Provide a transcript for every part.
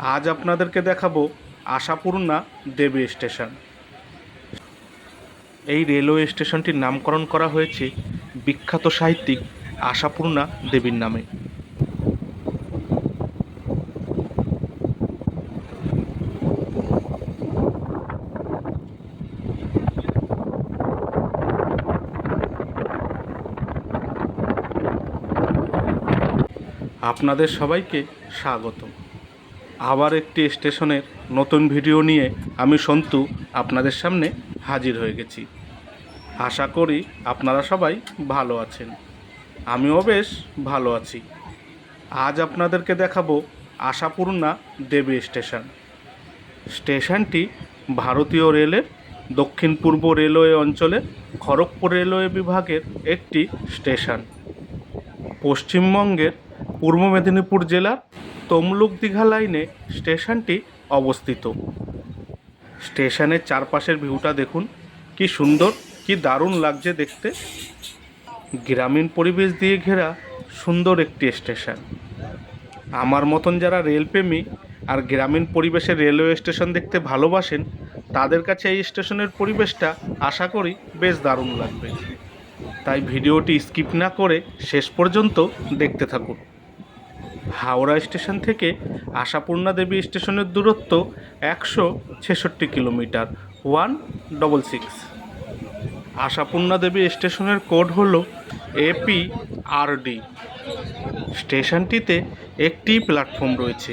আজ আপনাদেরকে দেখাবো আশাপূর্ণা দেবী স্টেশন। এই রেলওয়ে স্টেশনটির নামকরণ করা হয়েছে বিখ্যাত সাহিত্যিক আশাপূর্ণা দেবীর নামে। আপনাদের সবাইকে স্বাগত আবার একটি স্টেশনের নতুন ভিডিও নিয়ে আমি সন্তু আপনাদের সামনে হাজির হয়ে গেছি। আশা করি আপনারা সবাই ভালো আছেন। আমিও বেশ ভালো আছি। আজ আপনাদেরকে দেখাবো আশাপূর্ণা দেবী স্টেশন। স্টেশনটি ভারতীয় রেলের দক্ষিণ পূর্ব রেলওয়ে অঞ্চলের খড়গপুর রেলওয়ে বিভাগের একটি স্টেশন। পশ্চিমবঙ্গের পূর্ব মেদিনীপুর জেলার তমলুক দীঘা লাইনে স্টেশনটি অবস্থিত। স্টেশনের চারপাশের ভিউটা দেখুন, কি সুন্দর, কি দারুণ লাগছে দেখতে। গ্রামীণ পরিবেশ দিয়ে ঘেরা সুন্দর একটি স্টেশন। আমার মতন যারা রেলপ্রেমী আর গ্রামীণ পরিবেশে রেলওয়ে স্টেশন দেখতে ভালোবাসেন, তাদের কাছে এই স্টেশনের পরিবেশটা আশা করি বেশ দারুণ লাগবে। তাই ভিডিওটি স্কিপ না করে শেষ পর্যন্ত দেখতে থাকুন। হাওড়া স্টেশন থেকে আশাপূর্ণা দেবী স্টেশনের দূরত্ব একশো ছেষট্টি kilometre, one double six. Ashapurna Devi স্টেশনের কোড হল এপি আরডি স্টেশনটিতে একটি প্ল্যাটফর্ম রয়েছে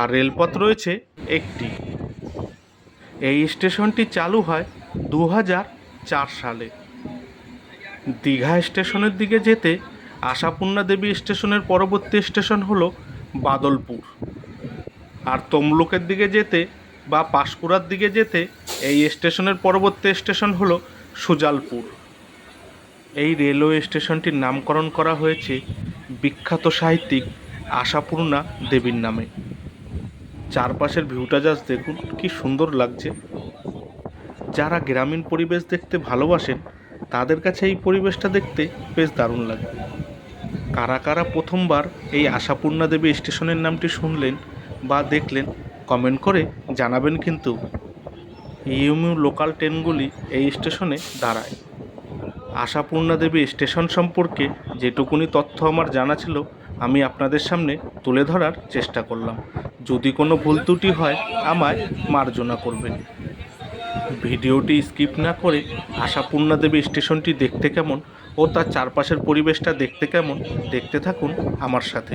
আর রেলপথ রয়েছে একটি। এই স্টেশনটি চালু হয় দু সালে। দীঘা স্টেশনের দিকে যেতে আশাপূর্ণা দেবী স্টেশনের পরবর্তী স্টেশন হলো বাদলপুর। আর তমলুকের দিকে যেতে বা পাঁশকুড়ার দিকে যেতে এই স্টেশনের পরবর্তী স্টেশন হলো সুজালপুর। এই রেলওয়ে স্টেশনটির নামকরণ করা হয়েছে বিখ্যাত সাহিত্যিক আশাপূর্ণা দেবীর নামে। চারপাশের ভিউটা জাস্ট দেখুন, কি সুন্দর লাগছে। যারা গ্রামীণ পরিবেশ দেখতে ভালোবাসেন, তাদের কাছে এই পরিবেশটা দেখতে বেশ দারুণ লাগে। কারা কারা প্রথমবার এই আশাপূর্ণা দেবী স্টেশনের নামটি শুনলেন বা দেখলেন, কমেন্ট করে জানাবেন কিন্তু। ইউমিউ লোকাল ট্রেনগুলি এই স্টেশনে দাঁড়ায়। আশাপূর্ণা দেবী স্টেশন সম্পর্কে যেটুকুনি তথ্য আমার জানা ছিল, আমি আপনাদের সামনে তুলে ধরার চেষ্টা করলাম। যদি কোনো ভুল ত্রুটি হয়, আমায় মার্জনা করবেন। ভিডিওটি স্কিপ না করে আশাপূর্ণা দেবী স্টেশনটি দেখতে কেমন ও তার চারপাশের পরিবেশটা দেখতে কেমন দেখতে থাকুন আমার সাথে।